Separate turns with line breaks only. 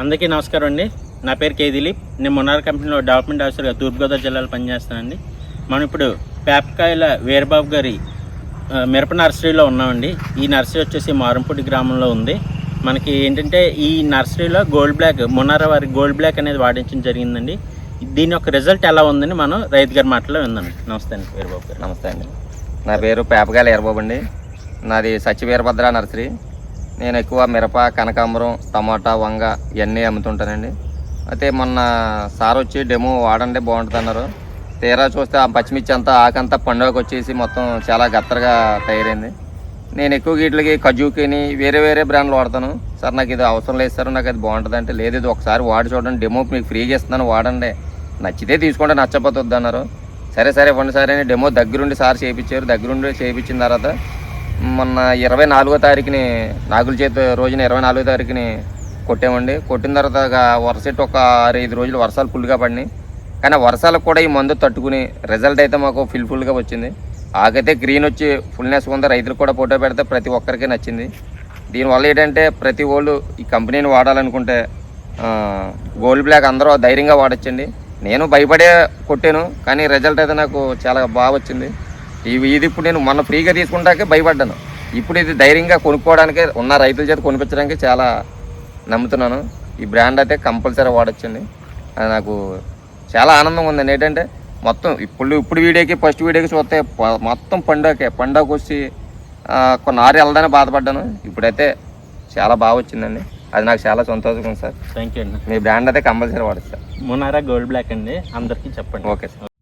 అందరికీ నమస్కారం అండి. నా పేరు కే దిలీప్. నేను మొన్నార్ కంపెనీలో డెవలప్మెంట్ ఆఫీసర్గా తూర్పుగోదావరి జిల్లాలో పనిచేస్తానండి మనం ఇప్పుడు పేపకాయల వీరబాబు గారి మిరప నర్సరీలో ఉన్నామండి. ఈ నర్సరీ వచ్చేసి మారంపూడి గ్రామంలో ఉంది. మనకి ఏంటంటే ఈ నర్సరీలో గోల్డ్ బ్లాక్ మొన్నార వారి గోల్డ్ బ్లాక్ అనేది వాడించడం జరిగిందండి. దీని యొక్క రిజల్ట్ ఎలా ఉందని మనం రైతు గారి మాటలో విందాం. నమస్తే అండి వీరబాబు గారు.
నమస్తే అండి. నా పేరు పేపకాయల ఎర్రబాబు అండి. నాది సత్యవీరభద్ర నర్సరీ. నేను ఎక్కువ మిరప కనకాంబరం టమాటా వంగ ఇవన్నీ అమ్ముతుంటానండి. అయితే మొన్న సార్ వచ్చి డెమో వాడండి బాగుంటుంది అన్నారు తీరా చూస్తే ఆ పచ్చిమిర్చి అంతా ఆకంతా పండుగకు వచ్చేసి మొత్తం చాలా గత్తరగా తయారైంది. నేను ఎక్కువ వీటికి కజూకిని వేరే వేరే బ్రాండ్లు వాడతాను. సార్ నాకు ఇది అవసరం లేదు సార్ నాకు అది బాగుంటుంది అంటే లేదు ఇది ఒకసారి వాడి చూడండి డెమో మీకు ఫ్రీగా ఇస్తున్నాను వాడండి. నచ్చితే తీసుకుంటే నచ్చపోతుంది వద్దన్నారు. సరే సరే ఇవ్వండి సరే అని డెమో దగ్గరుండి సార్ చేయించారు దగ్గరుండి చేయించిన తర్వాత మొన్న ఇరవై నాలుగో తారీఖుని నాగుల చేతి రోజున ఇరవై నాలుగో తారీఖుని కొట్టామండి. కొట్టిన తర్వాత ఇక ఒక ఐదు రోజులు వర్షాలు ఫుల్గా పడినాయి. కానీ వర్షాలకు కూడా ఈ మందు తట్టుకుని రిజల్ట్ అయితే మాకు ఫుల్ ఫుల్గా వచ్చింది. ఆకైతే గ్రీన్ వచ్చి ఫుల్నెస్ ఉంది రైతులకు కూడా ఫోటో పెడితే ప్రతి ఒక్కరికి నచ్చింది. దీనివల్ల ఏంటంటే ప్రతి వాళ్ళు ఈ కంపెనీని వాడాలనుకుంటే గోల్డ్ బ్లాక్ అందరూ ధైర్యంగా వాడచ్చండి. నేను భయపడే కొట్టాను కానీ రిజల్ట్ అయితే నాకు చాలా బాగా వచ్చింది. ఇవి ఇది ఇప్పుడు నేను మొన్న ఫ్రీగా తీసుకుంటాకే భయపడ్డాను. ఇప్పుడు ఇది ధైర్యంగా కొనుక్కోవడానికి ఉన్న రైతుల చేత కొనిపించడానికి చాలా నమ్ముతున్నాను. ఈ బ్రాండ్ అయితే కంపల్సరీ వాడచ్చండి. అది నాకు చాలా ఆనందంగా ఉందండి. ఏంటంటే మొత్తం ఇప్పుడు ఇప్పుడు వీడియోకి ఫస్ట్ వీడియోకి చూస్తే మొత్తం పండగకే పండగకి వచ్చి కొన్ని ఆరు వెళ్దానే బాధపడ్డాను. ఇప్పుడైతే చాలా బాగా వచ్చిందండి. అది నాకు చాలా సంతోషంగా ఉంది సార్.
థ్యాంక్ యూ అండి.
మీ బ్రాండ్ అయితే కంపల్సరీ వాడచ్చు సార్.
మొనారా గోల్డ్ బ్లాక్ అండి. అందరికీ చెప్పండి.
Okay sir.